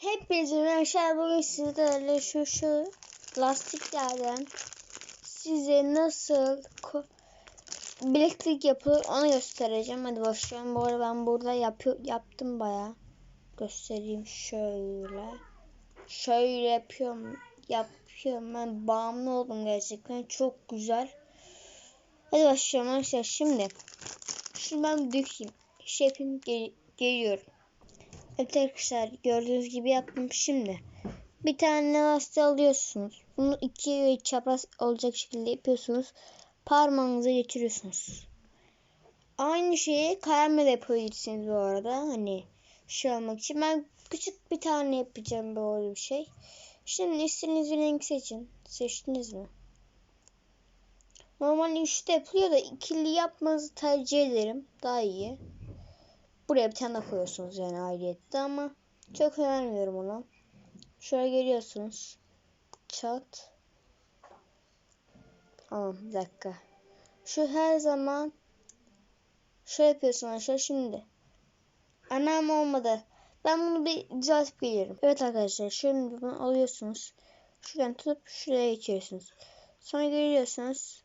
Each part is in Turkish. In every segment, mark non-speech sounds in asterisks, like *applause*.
Hepinize merhaba. Bugün sizlerle şu şu lastiklerden size nasıl bileklik yapılır onu göstereceğim. Hadi başlayalım. Bu arada ben burada yapıyor, yaptım baya. Göstereyim şöyle. Şöyle yapıyorum. Yapıyorum. Ben bağımlı oldum gerçekten. Çok güzel. Hadi başlayalım arkadaşlar. Şimdi şunu ben dökeyim. Şey yapayım. Gel- geliyorum. Evet arkadaşlar gördüğünüz gibi yaptım şimdi. Bir tane lastik alıyorsunuz. Bunu iki çapraz olacak şekilde yapıyorsunuz. Parmağınıza geçiriyorsunuz. Aynı şeyi kalemle de yapabilirsiniz bu arada. Hani şey olmak için. Ben küçük bir tane yapacağım böyle bir şey. Şimdi istediğiniz bir renk seçin. Seçtiniz mi? Normalde üçte yapılıyor da ikili yapmanızı tercih ederim. Daha iyi. Buraya bir tane koyuyorsunuz yani ayrıyette ama çok önermiyorum onu. Şöyle geliyorsunuz. Çat. Tamam bir dakika. Şu her zaman şöyle yapıyorsun aşağı şimdi. Anam olmadı. Ben bunu bir düzeltip gelirim. Evet arkadaşlar şimdi bunu alıyorsunuz. Şuradan tutup şuraya geçiyorsunuz. Sonra geliyorsunuz.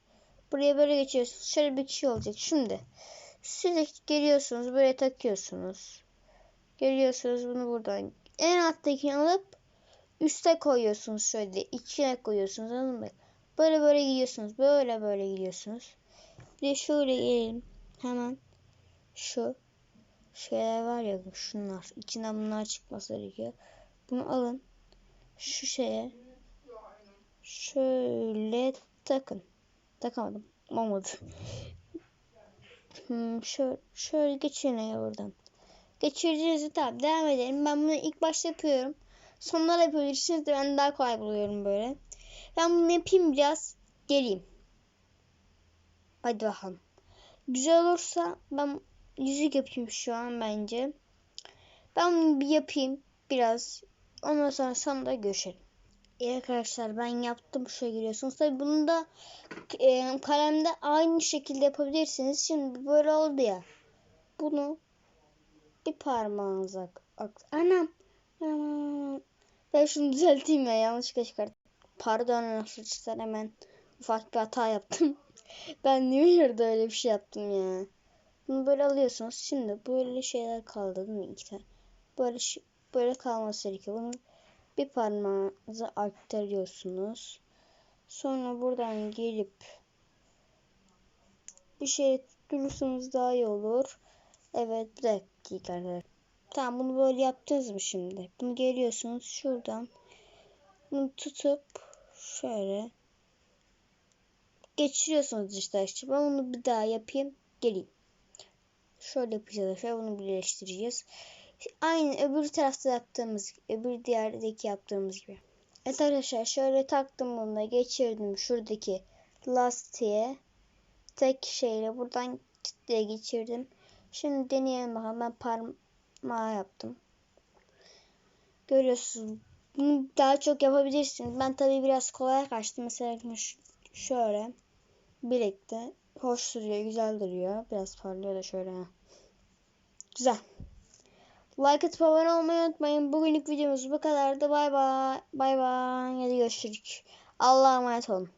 Buraya böyle geçiyorsunuz. Şöyle bir şey olacak. Şimdi siz geliyorsunuz böyle takıyorsunuz. Geliyorsunuz bunu buradan en alttakini alıp üste koyuyorsunuz şöyle içine koyuyorsunuz anladın mı? Böyle böyle gidiyorsunuz. Böyle böyle gidiyorsunuz. Bir de şöyle gelelim. Hemen şu şeyler var ya şunlar. içinden bunlar çıkması gerekiyor. Bunu alın. Şu şeye şöyle takın. Takamadım. Olmadı. Hmm, şöyle, şöyle geçirin ya buradan. Geçirdiğinizde tamam devam edelim. Ben bunu ilk başta yapıyorum. Sonlara yapabilirsiniz de ben daha kolay buluyorum böyle. Ben bunu yapayım biraz. Geleyim. Hadi bakalım. Güzel olursa ben yüzük yapayım şu an bence. Ben bunu bir yapayım biraz. Ondan sonra sonunda görüşelim. İyi arkadaşlar ben yaptım şöyle görüyorsunuz. Tabi bunu da e, kalemde aynı şekilde yapabilirsiniz. Şimdi böyle oldu ya. Bunu bir parmağınıza anam anam ben şunu düzelteyim ya yanlışlıkla çıkarttım. Pardon arkadaşlar hemen ufak bir hata yaptım. *laughs* ben niye yerde öyle bir şey yaptım ya. Bunu böyle alıyorsunuz. Şimdi böyle şeyler kaldı değil mi? İki tane. Böyle böyle kalması gerekiyor. Bunu bir parmağınıza aktarıyorsunuz. Sonra buradan gelip bir şey tutturursanız daha iyi olur. Evet bir dakika. Tamam bunu böyle yaptınız mı şimdi? Bunu geliyorsunuz şuradan. Bunu tutup şöyle geçiriyorsunuz işte işte. Ben bunu bir daha yapayım. Geleyim. Şöyle yapacağız. Şöyle bunu birleştireceğiz. Aynı öbür tarafta yaptığımız, öbür diğerdeki yaptığımız gibi. Evet arkadaşlar şöyle taktım bunu geçirdim şuradaki lastiğe. Tek şeyle buradan diye geçirdim. Şimdi deneyelim bakalım. Ben parmağı yaptım. Görüyorsunuz. Daha çok yapabilirsiniz. Ben tabii biraz kolay kaçtım. Mesela şöyle bilekte hoş duruyor, güzel duruyor. Biraz parlıyor da şöyle. Güzel. Like atıp abone olmayı unutmayın. Bugünlük videomuz bu kadardı. Bay bay. Bay bay. Hadi görüşürüz. Allah'a emanet olun.